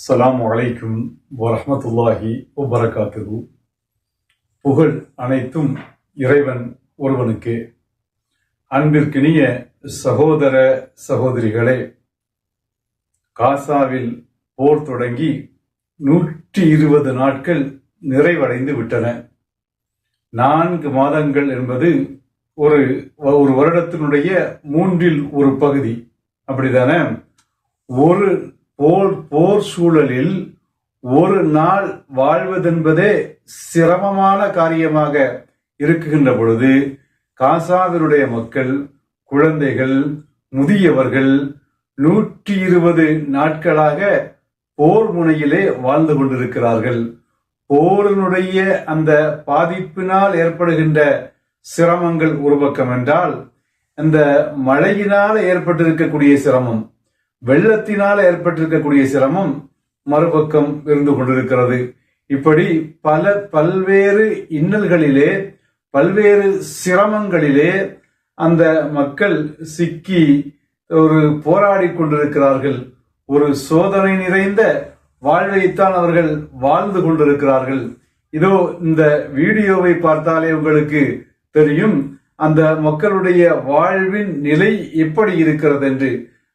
அஸ்லாம் அலைக்கும் வரமத்துல்லாஹி வபரகாத்துஹு புகழ் அனைத்தும் இறைவன் ஒருவனுக்கே. அன்பிற்கினிய சகோதர சகோதரிகளே காசாவில் போர் தொடங்கி நூற்றி இருபது நாட்கள் நிறைவடைந்து விட்டன. நான்கு மாதங்கள் என்பது ஒரு ஒரு வருடத்தினுடைய மூன்றில் ஒரு பகுதி. அப்படிதானே ஒரு போர் போர் சூழலில் ஒரு நாள் வாழ்வதென்பதே சிரமமான காரியமாக இருக்குகின்ற பொழுது காசாவினுடைய மக்கள் குழந்தைகள் முதியவர்கள் நூற்றி இருபது நாட்களாக போர் முனையிலே வாழ்ந்து கொண்டிருக்கிறார்கள். போரினுடைய அந்த பாதிப்பினால் ஏற்படுகின்ற சிரமங்கள் ஒரு பக்கம் என்றால் அந்த மழையினால் ஏற்பட்டிருக்கக்கூடிய சிரமம். வெள்ளத்தினால் ஏற்பட்டிருக்கக்கூடிய சிரமம் மறுபக்கம் இருந்து கொண்டிருக்கிறது. இப்படி பல பல்வேறு இன்னல்களிலே பல்வேறு சிரமங்களிலே அந்த மக்கள் சிக்கி ஒரு போராடி கொண்டிருக்கிறார்கள். ஒரு சோதனை நிறைந்த வாழ்வைத்தான் அவர்கள் வாழ்ந்து கொண்டிருக்கிறார்கள். இதோ இந்த வீடியோவை பார்த்தாலே உங்களுக்கு தெரியும் அந்த மக்களுடைய வாழ்வின் நிலை எப்படி இருக்கிறது என்று.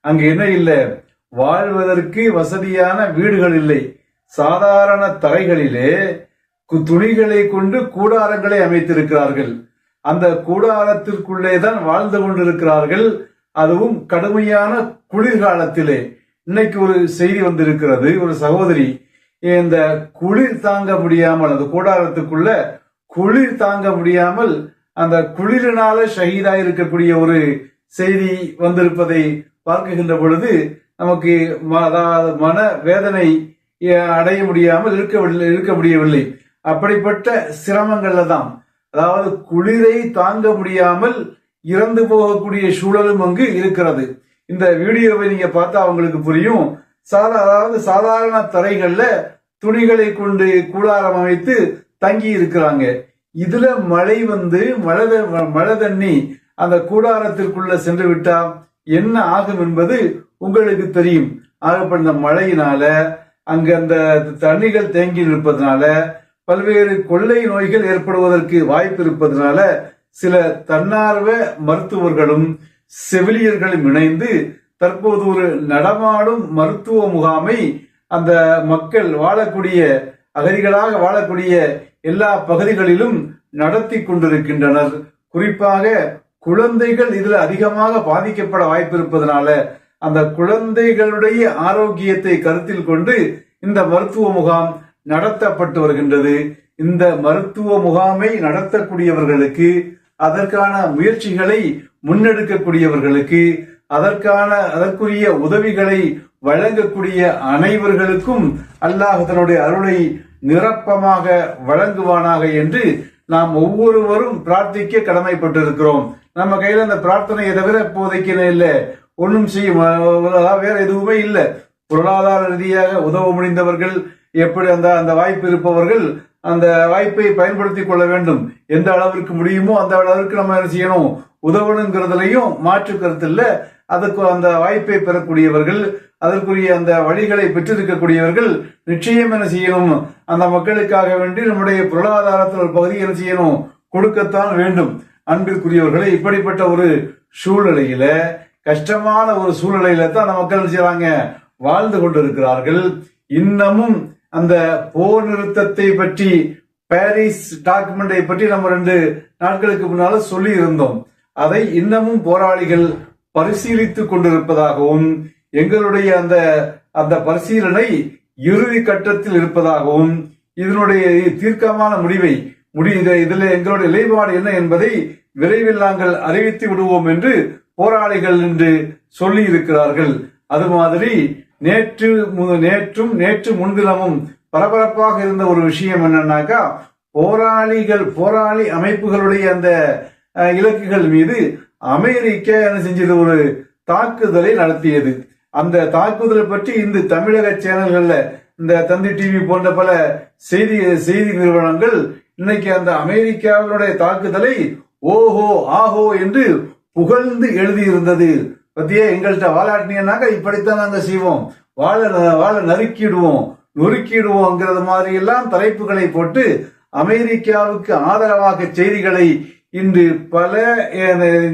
அங்கு என்ன இல்லை? வாழ்வதற்கு வசதியான வீடுகள் இல்லை. சாதாரண தரைகளிலே கு- துணிகளை கொண்டு கூடாரங்களை அமைத்திருக்கிறார்கள். அந்த கூடாரத்திற்குள்ளே தான் வாழ்ந்து கொண்டிருக்கிறார்கள். அதுவும் கடுமையான குளிர்காலத்திலே. இன்னைக்கு ஒரு செய்தி வந்திருக்கிறது. ஒரு சகோதரி இந்த குளிர் தாங்க முடியாமல் அந்த கூடாரத்துக்குள்ள குளிர் தாங்க முடியாமல் அந்த குளிரினால ஷஹீதா இருக்கக்கூடிய ஒரு செய்தி வந்திருப்பதை பார்க்குகின்ற பொழுது நமக்கு ம- அதாவது மன வேதனை அடைய முடியாமல் இருக்கவில்லை இருக்க முடியவில்லை. அப்படிப்பட்ட சிரமங்கள்ல தான் அதாவது குளிரை தாங்க முடியாமல் இறந்து போகக்கூடிய சூழலும் அங்கு இருக்கிறது. இந்த வீடியோவை நீங்க பார்த்தா அவங்களுக்கு புரியும். சாதா அதாவது சாதாரண தரைகள்ல துணிகளை கொண்டு கூடாரம் அமைத்து தங்கி இருக்கிறாங்க. இதுல மழை வந்து மழை மழை தண்ணி அந்த கூடாரத்திற்குள்ள சென்று விட்டா என்ன ஆகும் என்பது உங்களுக்கு தெரியும். ஆகப்பட்ட இந்த மழையினால அங்க அந்த தண்ணிகள் தேங்கி நிற்பதனால பல்வேறு கொள்ளை நோய்கள் ஏற்படுவதற்கு வாய்ப்பு இருப்பதனால சில தன்னார்வ மருத்துவர்களும் செவிலியர்களும் இணைந்து தற்போது ஒரு நடமாடும் மருத்துவ முகாமை அந்த மக்கள் வாழக்கூடிய அகதிகளாக வாழக்கூடிய எல்லா பகுதிகளிலும் நடத்தி கொண்டிருக்கின்றனர். குறிப்பாக குழந்தைகள் இதுல அதிகமாக பாதிக்கப்பட வாய்ப்பு இருப்பதனால அந்த குழந்தைகளுடைய ஆரோக்கியத்தை கருத்தில் கொண்டு இந்த மருத்துவ முகாம் நடத்தப்பட்டு வருகின்றது. இந்த மருத்துவ முகாமை நடத்தக்கூடியவர்களுக்கு அதற்கான முயற்சிகளை முன்னெடுக்கக்கூடியவர்களுக்கு அதற்கான அதற்குரிய உதவிகளை வழங்கக்கூடிய அனைவர்களுக்கும் அல்லாஹ் தன்னுடைய அருளை நிரப்பமாக வழங்குவானாக என்று நாம் ஒவ்வொருவரும் பிரார்த்திக்க கடமைப்பட்டிருக்கிறோம். நம்ம கையில அந்த பிரார்த்தனையை தவிர இப்போதைக்கு இல்லை? ஒன்றும் செய்ய வேற எதுவுமே இல்லை. பொருளாதார ரீதியாக உதவ முடிந்தவர்கள் எப்படி அந்த அந்த வாய்ப்பு இருப்பவர்கள் அந்த வாய்ப்பை பயன்படுத்தி கொள்ள வேண்டும். எந்த அளவிற்கு முடியுமோ அந்த அளவிற்கு நம்ம என்ன செய்யணும்? உதவணுங்கிறதுலையும் மாற்று கருத்து இல்லை. அதற்கு அந்த வாய்ப்பை பெறக்கூடியவர்கள் அதற்குரிய அந்த வழிகளை பெற்றிருக்கக்கூடியவர்கள் நிச்சயம் என்ன செய்யணும்? அந்த மக்களுக்காக வேண்டி நம்முடைய பொருளாதாரத்தில் ஒரு பகுதி என்ன செய்யணும்? கொடுக்கத்தான் வேண்டும். அன்பிற்குரியவர்களை இப்படிப்பட்ட ஒரு சூழ்நிலையில கஷ்டமான ஒரு சூழ்நிலையில தான் அந்த மக்கள் செய்யறாங்க? வாழ்ந்து கொண்டிருக்கிறார்கள். இன்னமும் அந்த போர் நிறுத்தத்தை பற்றி பாரிஸ் டாக்குமெண்டை பற்றி நம்ம ரெண்டு நாட்களுக்கு முன்னால சொல்லி இருந்தோம் அதை இன்னமும் போராளிகள் பரிசீலித்துக் கொண்டிருப்பதாகவும் எங்களுடைய அந்த அந்த பரிசீலனை இறுதி கட்டத்தில் இருப்பதாகவும் இதனுடைய தீர்க்கமான முடிவை முடி இதில் எங்களுடைய நிலைப்பாடு என்ன என்பதை விரைவில் நாங்கள் அறிவித்து விடுவோம் என்று போராளிகள் என்று சொல்லி இருக்கிறார்கள் அது மாதிரி நேற்று மு- நேற்றும் நேற்று முன்தினமும் பரபரப்பாக இருந்த ஒரு விஷயம் என்னன்னாக்கா போராளிகள் போராளி அமைப்புகளுடைய அந்த இலக்குகள் மீது அமெரிக்கா என்ன செஞ்சது? ஒரு தாக்குதலை நடத்தியது. அந்த தாக்குதலை பற்றி இந்த தமிழக சேனல்கள்ல இந்த தந்தி டிவி போன்ற பல செய்தி செய்தி நிறுவனங்கள் இன்னைக்கு அந்த அமெரிக்காவினுடைய தாக்குதலை ஓஹோ ஆஹோ என்று புகழ்ந்து எழுதியிருந்தது. பத்தியே எங்கள்கிட்ட வாலாட்டினீங்கன்னாக்கா இப்படித்தான் நாங்க செய்வோம். வாழ வாழ நறுக்கிடுவோம் நொறுக்கிடுவோங்கிறது மாதிரி எல்லாம் தலைப்புகளை போட்டு அமெரிக்காவுக்கு ஆதரவாக செய்திகளை இன்று பல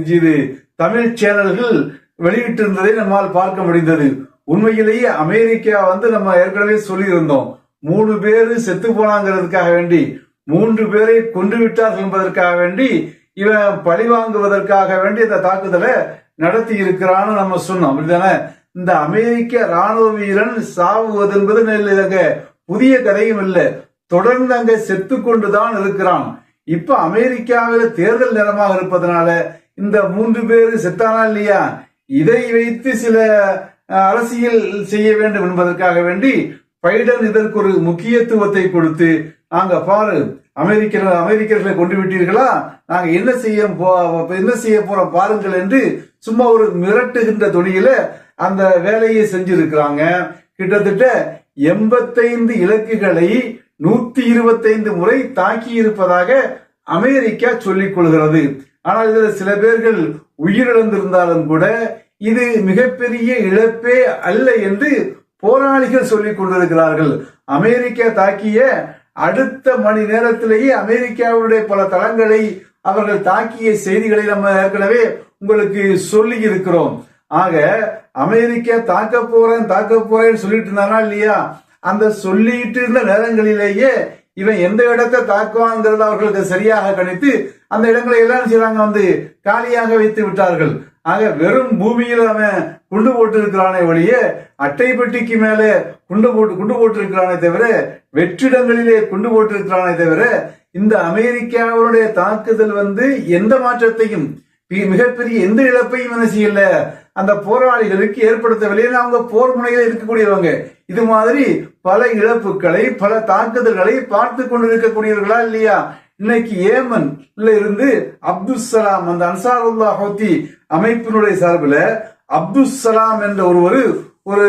இது தமிழ் சேனல்கள் வெளியிட்டிருந்ததை நம்மால் பார்க்க முடிந்தது. உண்மையிலேயே அமெரிக்கா வந்து நம்ம ஏற்கனவே சொல்லியிருந்தோம். மூணு பேரு செத்து போனாங்கிறதுக்காக வேண்டி மூன்று பேரை கொண்டு விட்டார்கள் என்பதற்காக வேண்டி இவன் பழி வாங்குவதற்காக வேண்டி இந்த தாக்குதலை நடத்தி இருக்கிறான்னு நம்ம சொன்னோம். அப்படிதானே இந்த அமெரிக்க ராணுவ வீரன் சாவுவது என்பது புதிய கதையும் இல்லை. தொடர்ந்து அங்க செத்து கொண்டுதான் இருக்கிறான். இப்ப அமெரிக்காவில் தேர்தல் நேரமாக இருப்பதனால இந்த மூன்று பேர் செத்தானா இல்லையா? இதை வைத்து சில அரசியல் செய்ய வேண்டும் என்பதற்காக வேண்டி பைடன் இதற்கு ஒரு முக்கியத்துவத்தை கொடுத்து நாங்க பாரு அமெரிக்கர்கள் அமெரிக்கர்களை கொண்டு விட்டீர்களா? நாங்க என்ன செய்ய என்ன செய்ய போறோம் பாருங்கள் என்று சும்மா ஒரு மிரட்டுகின்ற துணியில அந்த வேலையை செஞ்சிருக்கிறாங்க. கிட்டத்தட்ட எண்பத்தைந்து இலக்குகளை நூத்தி இருபத்தைந்து முறை தாக்கி இருப்பதாக அமெரிக்கா சொல்லிக் கொள்கிறது. ஆனால் இதில் சில பேர்கள் உயிரிழந்திருந்தாலும் கூட இது மிகப்பெரிய இழப்பே அல்ல என்று போராளிகள் சொல்லிக் கொண்டிருக்கிறார்கள். அமெரிக்கா தாக்கிய அடுத்த மணி நேரத்திலேயே அமெரிக்காவுடைய பல தளங்களை அவர்கள் தாக்கிய செய்திகளை நம்ம ஏற்கனவே உங்களுக்கு சொல்லி இருக்கிறோம் ஆக அமெரிக்கா தாக்க போறேன் தாக்க போறேன்னு சொல்லிட்டு இருந்தானா இல்லையா? அந்த சொல்லிட்டு இருந்த நேரங்களிலேயே இவன் எந்த இடத்தை தாக்குவாங்கிறது அவர்களுக்கு சரியாக கணித்து அந்த இடங்களை எல்லாம் செய்யறாங்க வந்து காலியாக வைத்து விட்டார்கள். ஆக வெறும் பூமியில் அவன் குண்டு போட்டு இருக்கிறானே ஒழிய அட்டை பெட்டிக்கு மேலே குண்டு போட்டு குண்டு போட்டு இருக்கிறானே தவிர வெற்றிடங்களிலே குண்டு போட்டு இருக்கிறானே தவிர இந்த அமெரிக்காவுடைய தாக்குதல் வந்து எந்த மாற்றத்தையும் மிகப்பெரிய எந்த இழப்பையும் என்ன செய்யல? அந்த போராளிகளுக்கு ஏற்படுத்தவில்லை அவங்க போர் முனையில் இருக்கக்கூடியவங்க. இது மாதிரி பல இழப்புகளை பல தாக்குதல்களை பார்த்து கொண்டிருக்கக்கூடியவர்களா இல்லையா? இன்னைக்கு ஏமன்ல இருந்து அப்துல் சலாம் அந்த அன்சாருல்லா ஹோத்தி அமைப்பினுடைய சார்பில் அப்துல் சலாம் என்ற ஒருவர் ஒரு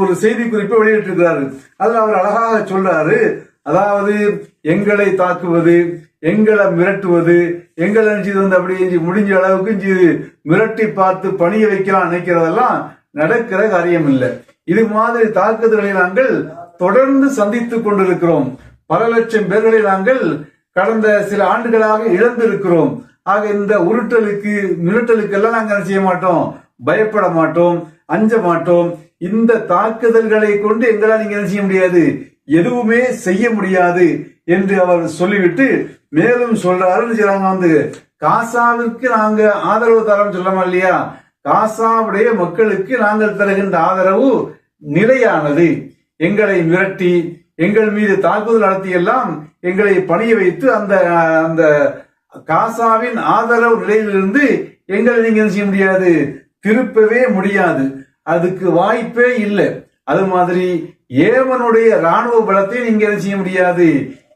ஒரு செய்தி குறிப்பை வெளியிட்டிருக்கிறாரு. அதுல அவர் அழகாக சொல்றாரு அதாவது எங்களை தாக்குவது எங்களை மிரட்டுவது எங்களை இது வந்து அப்படி எஞ்சி முடிஞ்ச அளவுக்கு செஞ்சு மிரட்டி பார்த்து பணிய வைக்கலாம் நினைக்கிறதெல்லாம் நடக்கிற காரியம் இல்லை இது மாதிரி தாக்குதல்களை நாங்கள் தொடர்ந்து சந்தித்துக் கொண்டிருக்கிறோம். பல லட்சம் பேர்களை நாங்கள் கடந்த சில ஆண்டுகளாக இழந்திருக்கிறோம். ஆக இந்த உருட்டலுக்கு மிரட்டலுக்கு எல்லாம் நாங்கள் செய்ய மாட்டோம்? பயப்பட மாட்டோம் அஞ்ச மாட்டோம். இந்த தாக்குதல்களை கொண்டு எங்களால் நீங்க என்ன செய்ய முடியாது? எதுவுமே செய்ய முடியாது. என்று அவர் சொல்லிவிட்டு மேலும் சொல்றாரு சொல்றாங்க வந்து காசாவிற்கு நாங்க ஆதரவு தரோம் சொல்லமா இல்லையா? காசாவுடைய மக்களுக்கு நாங்கள் தருகின்ற ஆதரவு நிலையானது. எங்களை மிரட்டி எங்கள் மீது தாக்குதல் நடத்தி எல்லாம் எங்களை பணிய வைத்து அந்த அந்த காசாவின் ஆதரவு நிலையிலிருந்து எங்களை நீங்க என்ன செய்ய முடியாது? திருப்பவே முடியாது. அதுக்கு வாய்ப்பே இல்லை. அது மாதிரி ஏவனுடைய ராணுவ பலத்தை நீங்க என்ன செய்ய முடியாது?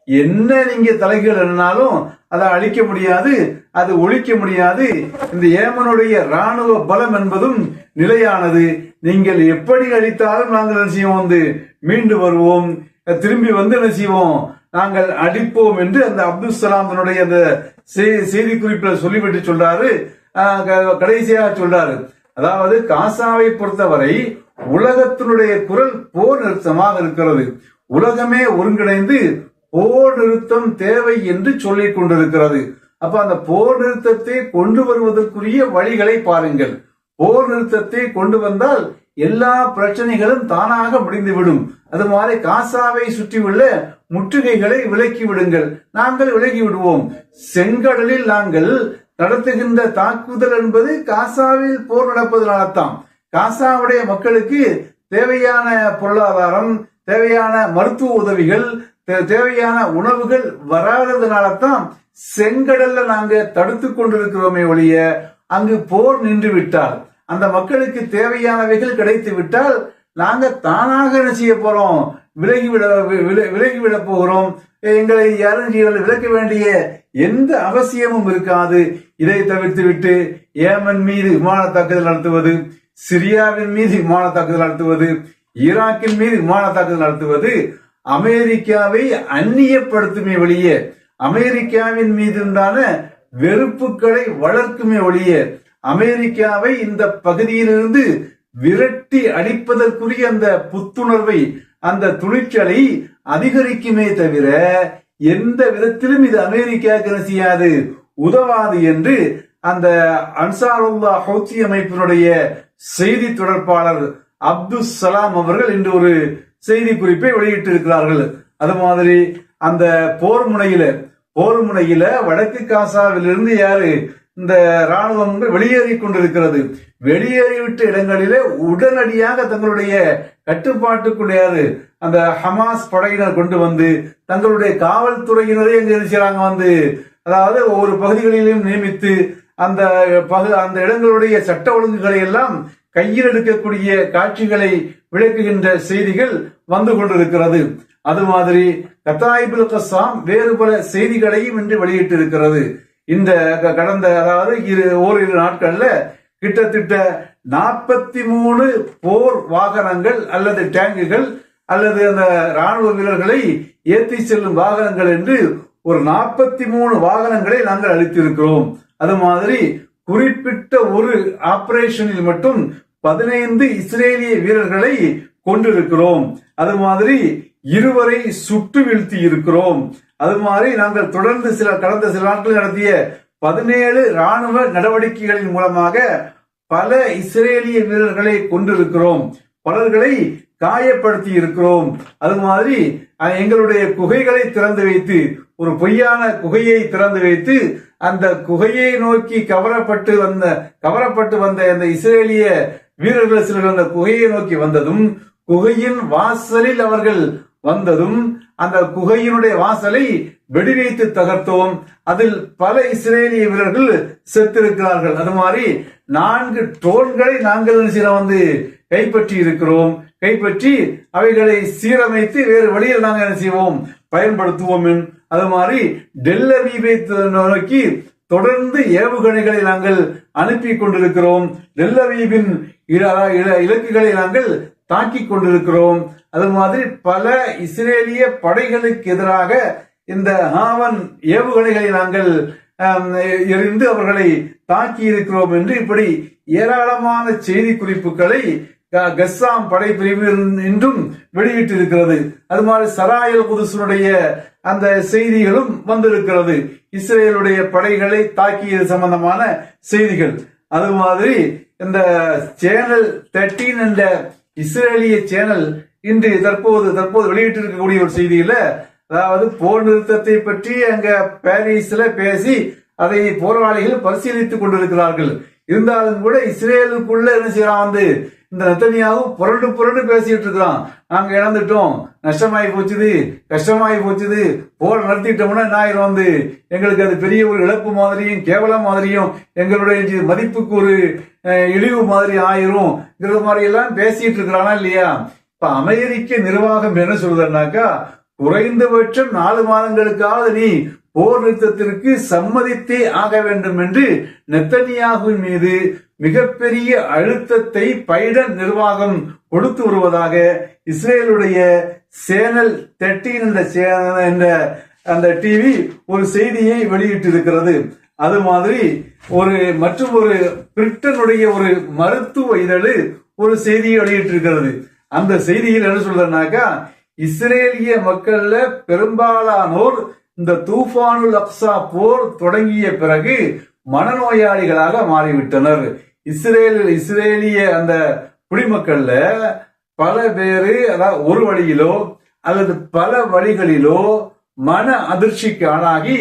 என்ன நீங்க தலைகீழ் என்னாலும் அதை அழிக்க முடியாது அது ஒழிக்க முடியாது. இந்த ஏமனுடைய ராணுவ பலம் என்பதும் நிலையானது. நீங்கள் எப்படி அழித்தாலும் நாங்கள் என்ன செய்வோம் வந்து மீண்டு வருவோம். திரும்பி வந்து என்ன செய்வோம்? நாங்கள் அடிப்போம் என்று அந்த அப்துல் சலாம் தன்னுடைய அந்த செய்தி குறிப்பில் சொல்லிவிட்டு சொல்றாரு. க- கடைசியாக சொல்றாரு. அதாவது காசாவை பொறுத்தவரை உலகத்தினுடைய குரல் போர் நிறுத்தமாக இருக்கிறது. உலகமே ஒருங்கிணைந்து போர் நிறுத்தம் தேவை என்று சொல்லிக் கொண்டிருக்கிறது. அப்ப அந்த போர் நிறுத்தத்தை கொண்டு வருவதற்குரிய வழிகளை பாருங்கள். போர் நிறுத்தத்தை கொண்டு வந்தால் எல்லா பிரச்சனைகளும் தானாக முடிந்துவிடும். அது மாதிரி காசாவை சுற்றியுள்ள முற்றுகைகளை விலக்கி விடுங்கள். நாங்கள் விலகி விடுவோம். செங்கடலில் நாங்கள் நடத்துகின்ற தாக்குதல் என்பது காசாவில் போர் நடப்பதனால்தான். காசாவுடைய மக்களுக்கு தேவையான பொருளாதாரம் தேவையான மருத்துவ உதவிகள் தேவையான உணவுகள் வராததுனால தான் செங்கடல்ல நாங்க தடுத்து கொண்டிருக்கிறோமே ஒழிய அங்கு போர் நின்று விட்டால் அந்த மக்களுக்கு தேவையானவைகள் கிடைத்து விட்டால் நாங்க தானாக என்ன செய்ய போறோம்? விலகிவிட வில- விலகிவிட போகிறோம். எங்களை யாரும் விலக்க வேண்டிய எந்த அவசியமும் இருக்காது. இதை தவிர்த்து விட்டு ஏமன் மீது விமான தாக்குதல் நடத்துவது சிரியாவின் மீது விமான தாக்குதல் நடத்துவது ஈராக்கின் மீது விமான தாக்குதல் நடத்துவது அமெரிக்காவை அந்நியப்படுத்துமே ஒழிய அமெரிக்காவின் மீது உண்டான வெறுப்புகளை வளர்க்குமே ஒழிய அமெரிக்காவை இந்த பகுதியிலிருந்து விரட்டி அடிப்பதற்குரிய அந்த புத்துணர்வை அந்த துணிச்சலை அதிகரிக்குமே தவிர எந்த விதத்திலும் இது அமெரிக்காவுக்கு என்ன செய்யாது உதவாது என்று அந்த அன்சாருல்லா ஹவுத்தி அமைப்பினுடைய செய்தி தொடர்பாளர் அப்துல் சலாம் அவர்கள் இன்று ஒரு செய்தி குறிப்பை வெளியிட்டிருக்கிறார்கள். அது மாதிரி அந்த போர் முனையில போர் முனையில வடக்கு காசாவிலிருந்து யாரு இந்த ராணுவம் வெளியேறி கொண்டிருக்கிறது. வெளியேறிவிட்ட இடங்களிலே உடனடியாக தங்களுடைய கட்டுப்பாட்டுக்குள்ள யாரு அந்த ஹமாஸ் படையினர் கொண்டு வந்து தங்களுடைய காவல்துறையினரை எங்க இருக்கிறாங்க வந்து அதாவது ஒவ்வொரு பகுதிகளிலும் நியமித்து அந்த பகு அந்த இடங்களுடைய சட்ட ஒழுங்குகளை எல்லாம் கையில் எடுக்கக்கூடிய காட்சிகளை விளக்குகின்ற செய்திகள் வந்து கொண்டிருக்கிறது. அது மாதிரி கத்தாயிபுல் கசாம் வேறு பல செய்திகளையும் இன்று வெளியிட்டிருக்கிறது. இந்த க- கடந்த அதாவது இரு ஓரிரு நாட்கள்ல கிட்டத்தட்ட நாற்பத்தி மூணு போர் வாகனங்கள் அல்லது டேங்குகள் அல்லது அந்த ராணுவ வீரர்களை ஏற்றி செல்லும் வாகனங்கள் என்று ஒரு நாற்பத்தி மூணு வாகனங்களை நாங்கள் அளித்திருக்கிறோம். அது மாதிரி குறிப்பிட்ட ஒரு ஆபரேஷனில் மட்டும் பதினைந்து இஸ்ரேலிய வீரர்களை கொண்டிருக்கிறோம் அது மாதிரி இருவரை சுட்டு வீழ்த்தி இருக்கிறோம். அது மாதிரி நாங்கள் தொடர்ந்து சில கடந்த சில நாட்கள் நடத்திய பதினேழு ராணுவ நடவடிக்கைகளின் மூலமாக பல இஸ்ரேலிய வீரர்களை கொண்டிருக்கிறோம் பலர்களை காயப்படுத்தி இருக்கிறோம். அது மாதிரி எங்களுடைய குகைகளை திறந்து வைத்து ஒரு பொய்யான குகையை திறந்து வைத்து அந்த குகையை நோக்கி கவரப்பட்டு வந்த கவரப்பட்டு வந்த அந்த இஸ்ரேலிய வீரர்கள் சிலர் அந்த குகையை நோக்கி வந்ததும் குகையின் வாசலில் அவர்கள் வந்ததும் அந்த குகையினுடைய வாசலை வெடிவைத்து தகர்த்தோம். அதில் பல இஸ்ரேலிய வீரர்கள் செத்திருக்கிறார்கள். அது மாதிரி நான்கு டோன்களை நாங்கள் சில வந்து கைப்பற்றி இருக்கிறோம். கைப்பற்றி அவைகளை சீரமைத்து வேறு வழியில் நாங்கள் என்ன செய்வோம்? பயன்படுத்துவோம். அது மாதிரி டெல்லவீவை நோக்கி தொடர்ந்து ஏவுகணைகளை நாங்கள் அனுப்பி கொண்டிருக்கிறோம். டெல்லவீவின் இலக்குகளை நாங்கள் தாக்கிக் கொண்டிருக்கிறோம். அது மாதிரி பல இஸ்ரேலிய படைகளுக்கு எதிராக இந்த ஹாவன் ஏவுகணைகளை நாங்கள் எரிந்து அவர்களை தாக்கி இருக்கிறோம் என்று இப்படி ஏராளமான செய்தி குறிப்புகளை கஸ்ஸாம் படைப்பிரிவு என்றும் வெளியிட்டிருக்கிறது. அது மாதிரி சராயல் குதுசனுடைய அந்த செய்திகளும் வந்திருக்கிறது. இஸ்ரேலுடைய படைகளை தாக்கியது சம்பந்தமான செய்திகள். அது மாதிரி இந்த சேனல் தேர்ட்டீன் என்ற இஸ்ரேலிய சேனல் இன்று தற்போது தற்போது வெளியிட்டிருக்கக்கூடிய ஒரு செய்தியில அதாவது போர் நிறுத்தத்தை பற்றி அங்க பாரிஸ்ல பேசி அதை போராளிகள் பரிசீலித்துக் கொண்டிருக்கிறார்கள். இருந்தாலும் கூட இஸ்ரேலுக்குள்ள என்ன செய்யறான் வந்து இந்த நத்தனியாவும் புரண்டு புரண்டு பேசிட்டு இருக்கிறான். நாங்க இழந்துட்டோம். நஷ்டமாயி போச்சுது. கஷ்டமாயி போச்சுது. போர் நடத்திட்டோம்னா என்ன வந்து? எங்களுக்கு அது பெரிய ஒரு இழப்பு மாதிரியும் கேவலம் மாதிரியும் எங்களுடைய மதிப்புக்கு ஒரு இழிவு மாதிரி ஆயிரும்ங்கிற மாதிரி எல்லாம் பேசிட்டு இருக்கிறானா இல்லையா? இப்ப அமெரிக்க நிர்வாகம் என்ன சொல்றதுனாக்கா குறைந்தபட்சம் நாலு மாதங்களுக்காவது நீ போர் நிறுத்தத்திற்கு சம்மதித்தே ஆக வேண்டும் என்று நெத்தனியாகுவின் மீது மிகப்பெரிய அழுத்தத்தை பைடன் நிர்வாகம் கொடுத்து வருவதாக இஸ்ரேலுடைய சேனல் தேர்ட்டீன் என்ற சேனல் என்ற அந்த டிவி ஒரு செய்தியை வெளியிட்டிருக்கிறது. அது மாதிரி ஒரு மற்றும் ஒரு பிரிட்டனுடைய ஒரு மருத்துவ இதழு ஒரு செய்தியை வெளியிட்டிருக்கிறது. அந்த செய்தியில் என்ன சொல்றதுனாக்கா இஸ்ரேலிய மக்கள்ல பெரும்பாலானோர் இந்த தூஃபானுல் அக்ஸா போர் தொடங்கிய பிறகு மனநோயாளிகளாக மாறிவிட்டனர். இஸ்ரேல் இஸ்ரேலிய அந்த குடிமக்கள்ல பல பேரு அதாவது ஒரு வழியிலோ அல்லது பல வழிகளிலோ மன அதிர்ச்சிக்கு ஆளாகி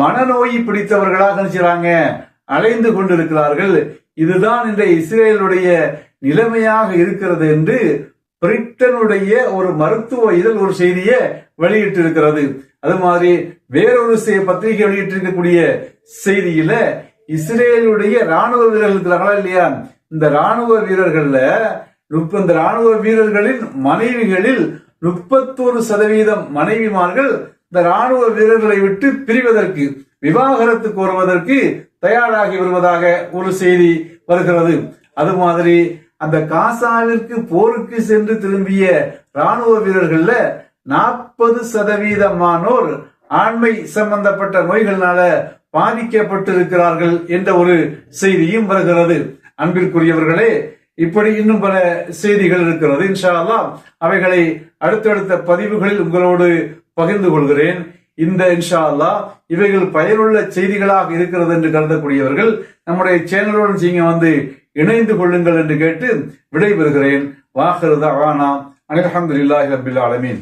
மனநோய் பிடித்தவர்களாக என்ன செய்றாங்க அலைந்து கொண்டிருக்கிறார்கள். இதுதான் இந்த இஸ்ரேலுடைய நிலைமையாக இருக்கிறது என்று பிரிட்டனுடைய ஒரு மருத்துவ இதழ் ஒரு செய்தியை வெளியிட்டிருக்கிறது. அது மாதிரி வேறொரு பத்திரிகை வெளியிட்டிருக்கக்கூடிய செய்தியில இஸ்ரேலுடைய ராணுவ வீரர்கள் இருக்கிறாங்களா இல்லையா? இந்த ராணுவ வீரர்கள்ல இந்த ராணுவ வீரர்களின் மனைவிகளில் முப்பத்தொரு சதவீதம் மனைவிமார்கள் இந்த ராணுவ வீரர்களை விட்டு பிரிவதற்கு விவாகரத்து கோருவதற்கு தயாராகி வருவதாக ஒரு செய்தி வருகிறது. அது மாதிரி அந்த காசாவிற்கு போருக்கு சென்று திரும்பிய ராணுவ வீரர்கள்ல நாற்பது சதவீதமானோர் ஆண்மை சம்பந்தப்பட்ட நோய்களால பாதிக்கப்பட்டிருக்கிறார்கள் என்ற ஒரு செய்தியும் வருகிறது. அன்பிற்குரியவர்களே இப்படி இன்னும் பல செய்திகள் இருக்கிறது. இன்ஷா அல்லாஹ் அவைகளை அடுத்தடுத்த பதிவுகளில் உங்களோடு பகிர்ந்து கொள்கிறேன். இந்த இன்ஷா அல்லாஹ் இவைகள் பயனுள்ள செய்திகளாக இருக்கிறது என்று கருதக்கூடியவர்கள் நம்முடைய சேனலுடன் நீங்க வந்து இணைந்து கொள்ளுங்கள் என்று கேட்டு விடைபெறுகிறேன். வாஹிருதா அனில் அல்ஹம்துலில்லாஹி ரபில் ஆலமீன்.